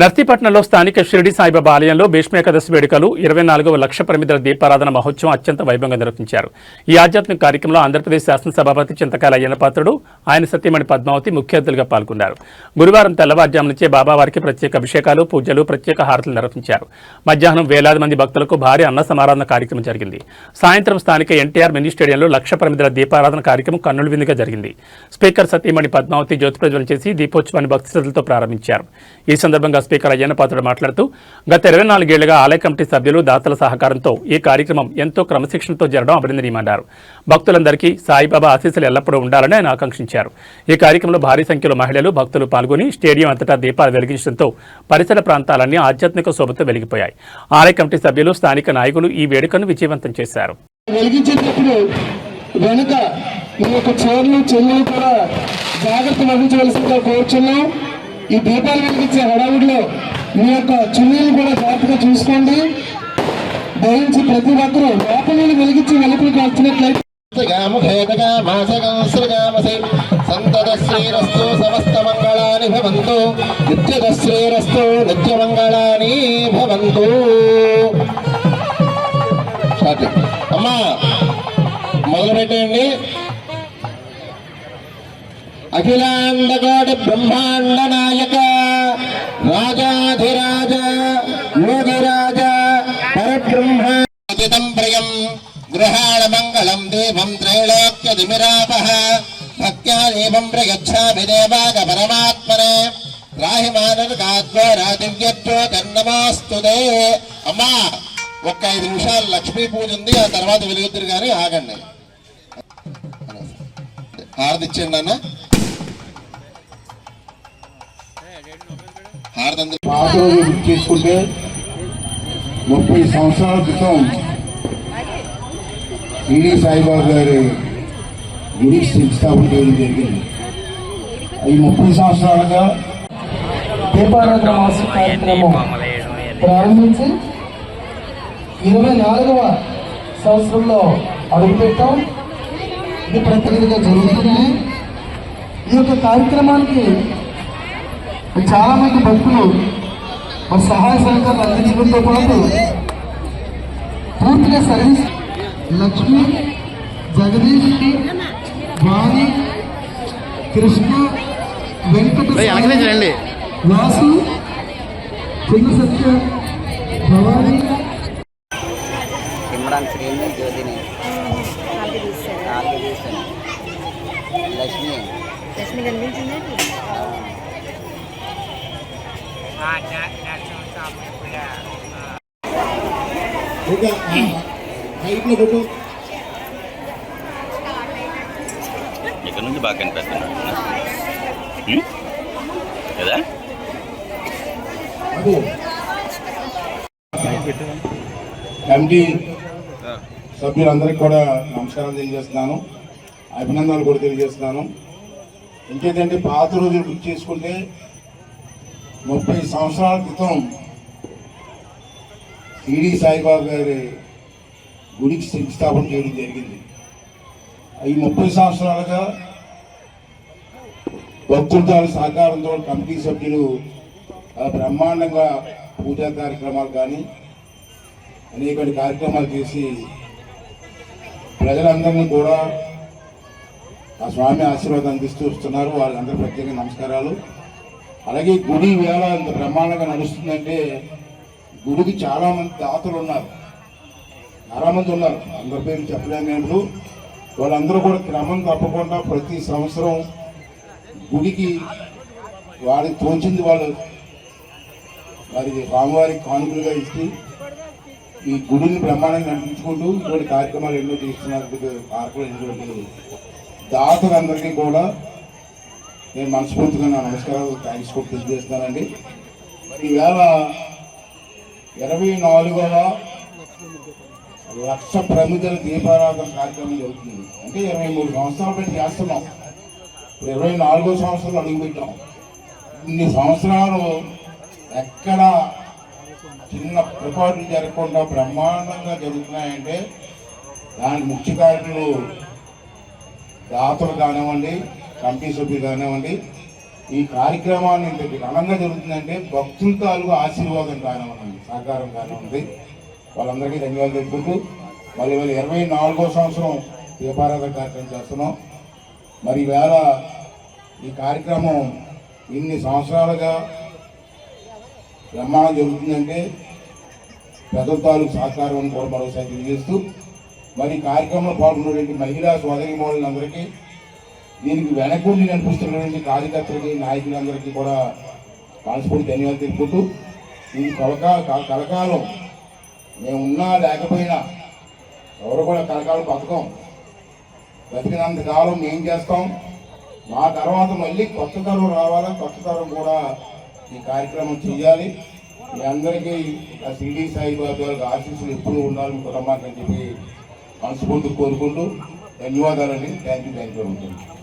నర్సీపట్నంలో స్థానిక షిరిడి సాయిబాబా ఆలయంలో భీష్మేకాదశి వేడుకలు ఇరవై నాలుగవ లక్ష పరిమితుల దీపారాధన మహోత్సవం అత్యంత వైభవంగా నిర్వహించారు. ఈ ఆధ్యాత్మిక కార్యక్రమంలో ఆంధ్రప్రదేశ్ శాసనసభాపతి చింతకాల అయ్యనపాత్రుడు ఆయన సత్యమణి పద్మావతి ముఖ్య అతిథులుగా పాల్గొన్నారు. గురువారం తెల్లవారుజాము నుంచే బాబావారికి ప్రత్యేక అభిషేకాలు పూజలు ప్రత్యేక హారతులు నిర్వహించారు. మధ్యాహ్నం వేలాది మంది భక్తులకు భారీ అన్న సమారాధన కార్యక్రమం జరిగింది. సాయంత్రం స్థానిక ఎన్టీఆర్ మినీ స్టేడియంలో లక్ష పరిమితుల దీపారాధన కార్యక్రమం కన్నుల విందుగా జరిగింది. స్పీకర్ సతీమణి పద్మావతి జ్యోతి ప్రజ్వలన చేసి దీపోత్సవాన్ని భక్తి శ్రద్ధలతో ప్రారంభించారు. ఈ సందర్భంగా స్పీకర్ అయ్యన్నపాత్రుడు మాట్లాడుతూ గత ఇరవై నాలుగేళ్ళుగా ఆలయ కమిటీ సభ్యులు దాతల సహకారంతో ఈ కార్యక్రమం ఎంతో క్రమశిక్షణతో జరగడం అభినందనీయమన్నారు. భక్తులందరికీ సాయిబాబా ఆశీస్సులు ఎల్లప్పుడూ ఉండాలని ఆయన ఆకాంక్షించారు. ఈ కార్యక్రమంలో భారీ సంఖ్యలో మహిళలు భక్తులు పాల్గొని స్టేడియం అంతటా దీపాలు వెలిగించడంతో పరిసర ప్రాంతాలన్నీ ఆధ్యాత్మిక శోభతో వెలిగిపోయాయి. ఆలయ కమిటీ సభ్యులు స్థానిక నాయకులు ఈ వేడుకను విజయవంతం చేశారు. వెలిగించేటప్పుడు వెనుక యొక్క చీరలు చెల్లెలు కూడా జాగ్రత్త వహించవలసిందిగా కోరుచున్నాం. ఈ దీపాలు వెలిగించే హడావుడిలో మీ యొక్క చున్నీలు కూడా జాగ్రత్తగా చూసుకోండి. దయించి ప్రతి ఒక్కరూ లోపల నుండి వెలిగించి వెలుపులకు వచ్చినట్లయితే సంతత శ్రీరస్తు సమస్త మంగళాని భవంతు. నిత్యద శ్రీరస్తు నిత్య మంగళాని భవంతు అమ్మా మొదలు పెట్టండి అఖిలాండకోటి బ్రహ్మాండ నాయక రాజాధిరాజ యోగిరాజ పరబ్రహ్మ ప్రియం గృహాణ మంగళం దేవం త్రైలోక్యదిమిరాపః భక్త్యా దేవం ప్రయచ్ఛామి దేవాగ పరమాత్మనే రాహి మానవకాద్వారా దివ్యజ్యోతిర్నమాస్తుదే అమ్మా ఒక్క ఐదు నిమిషాలు లక్ష్మీ పూజ ఉంది ఆ తర్వాత వెలుగుతురు కానీ ఆగండి. హారతి ఇచ్చేయండి అన్న తీసుకుంటే ముప్పై సంవత్సరాల క్రితం ఈడీ సాయిబాబా గారి గుడి శంకుస్థాపన చేయడం జరిగింది. ఈ ముప్పై సంవత్సరాలుగా దీపారాధన మాస కార్యక్రమం ప్రారంభించి ఇరవై నాలుగవ సంవత్సరంలో అడుగుపెట్టాం. ఇది ప్రతినిధిగా జరుగుతుంది. ఈ యొక్క కార్యక్రమానికి చాలా మంది భక్తులు మరి సహాయ సహకారాలు అందించడంతో పాటు పూర్తిగా సర్వీస్ లక్ష్మి జగదీష్ వాణి కృష్ణ వెంకట వాసు చిన్న సత్య భవాని ఇక్కడ నుంచి బాగా కనిపిస్తున్నాడు? కదా అదే కమిటీ సభ్యులందరికీ కూడా నమస్కారం తెలియజేస్తున్నాను. అభినందనలు కూడా తెలియజేస్తున్నాను. ఇంకేంటంటే పాత రోజులు గుర్తు చేసుకుంటే ముప్పై సంవత్సరాల క్రితం షిరిడి సాయిబాబా గారి గుడికి శంకుస్థాపన చేయడం జరిగింది. ఈ ముప్పై సంవత్సరాలుగా భక్తులతో సహకారంతో కమిటీ సభ్యులు బ్రహ్మాండంగా పూజా కార్యక్రమాలు కానీ అనేక కార్యక్రమాలు చేసి ప్రజలందరినీ కూడా ఆ స్వామి ఆశీర్వాదం అందిస్తూ వస్తున్నారు. వాళ్ళందరూ ప్రత్యేక నమస్కారాలు. అలాగే గుడి వేళ ఇంత బ్రహ్మాండంగా నడుస్తుందంటే గుడికి చాలామంది దాతలు ఉన్నారు. చాలామంది ఉన్నారు. అందరి పేరు చెప్పలేము నేను వాళ్ళందరూ కూడా క్రమం తప్పకుండా ప్రతి సంవత్సరం గుడికి వారికి తోచింది వాళ్ళు. వారికి రామవారికి కానుకలుగా ఇచ్చి ఈ గుడిని బ్రహ్మాండంగా నడిపించుకుంటూ ఇటువంటి కార్యక్రమాలు ఎన్నో చేస్తున్నారు. కార్యక్రమం దాతలందరికీ కూడా నేను మనస్ఫూర్తిగా నా నమస్కారాలు థ్యాంక్స్ కూడా తెలియజేస్తానండి మరి ఈవేళ ఇరవై నాలుగవ లక్ష ప్రమిదల దీపారాధన కార్యక్రమం జరుగుతుంది. అంటే ఇరవై మూడు సంవత్సరాలు పెట్టి చేస్తున్నాం. ఇప్పుడు ఇరవై నాలుగో సంవత్సరాలు అడుగుపెట్టాం ఇన్ని సంవత్సరాలు ఎక్కడ చిన్న పొరపాట్లు జరగకుండా బ్రహ్మాండంగా జరుగుతున్నాయంటే దానికి ముఖ్య కారణులు దాతలు కానివ్వండి కమిటీ సభ్యులు కానివ్వండి ఈ కార్యక్రమాన్ని ఇంత ఘనంగా జరుగుతుందంటే భక్తుల తాలూకు ఆశీర్వాదం కానివ్వండి సహకారం కానివ్వండి. వాళ్ళందరికీ ధన్యవాదాలు తెలుపుకుంటూ మళ్ళీ వాళ్ళు ఇరవై నాలుగో సంవత్సరం దీపారాధన కార్యక్రమం చేస్తున్నాం. మరి వేళ ఈ కార్యక్రమం ఇన్ని సంవత్సరాలుగా బ్రహ్మాండం జరుగుతుందంటే పెద్దల తాలూకు సహకారం కూడా మరోసారి తెలియజేస్తూ మరి ఈ కార్యక్రమంలో పాల్గొన్నటువంటి మహిళా సోదరి మహిళలందరికీ దీనికి వెనకుండి నడిపిస్తున్నటువంటి కార్యకర్తలకి నాయకులందరికీ కూడా మనస్ఫూర్తి ధన్యవాదాలు తెలుపుతూ ఈ కలకా కలకాలం మేము ఉన్నా లేకపోయినా ఎవరు కూడా కలకాలం బతకం. బతికినంత కాలం మేం చేస్తాం. మా తర్వాత మళ్ళీ కొత్త తరం రావాలా? కొత్త తరం కూడా ఈ కార్యక్రమం చేయాలి మీ అందరికీ ఆ షిరిడి సాయిబాబా ఆశీస్సులు ఎప్పుడు ఉండాలని కుటుంబానికి అని చెప్పి మనస్ఫూర్తి కోరుకుంటూ ధన్యవాదాలండి. Thank you thank you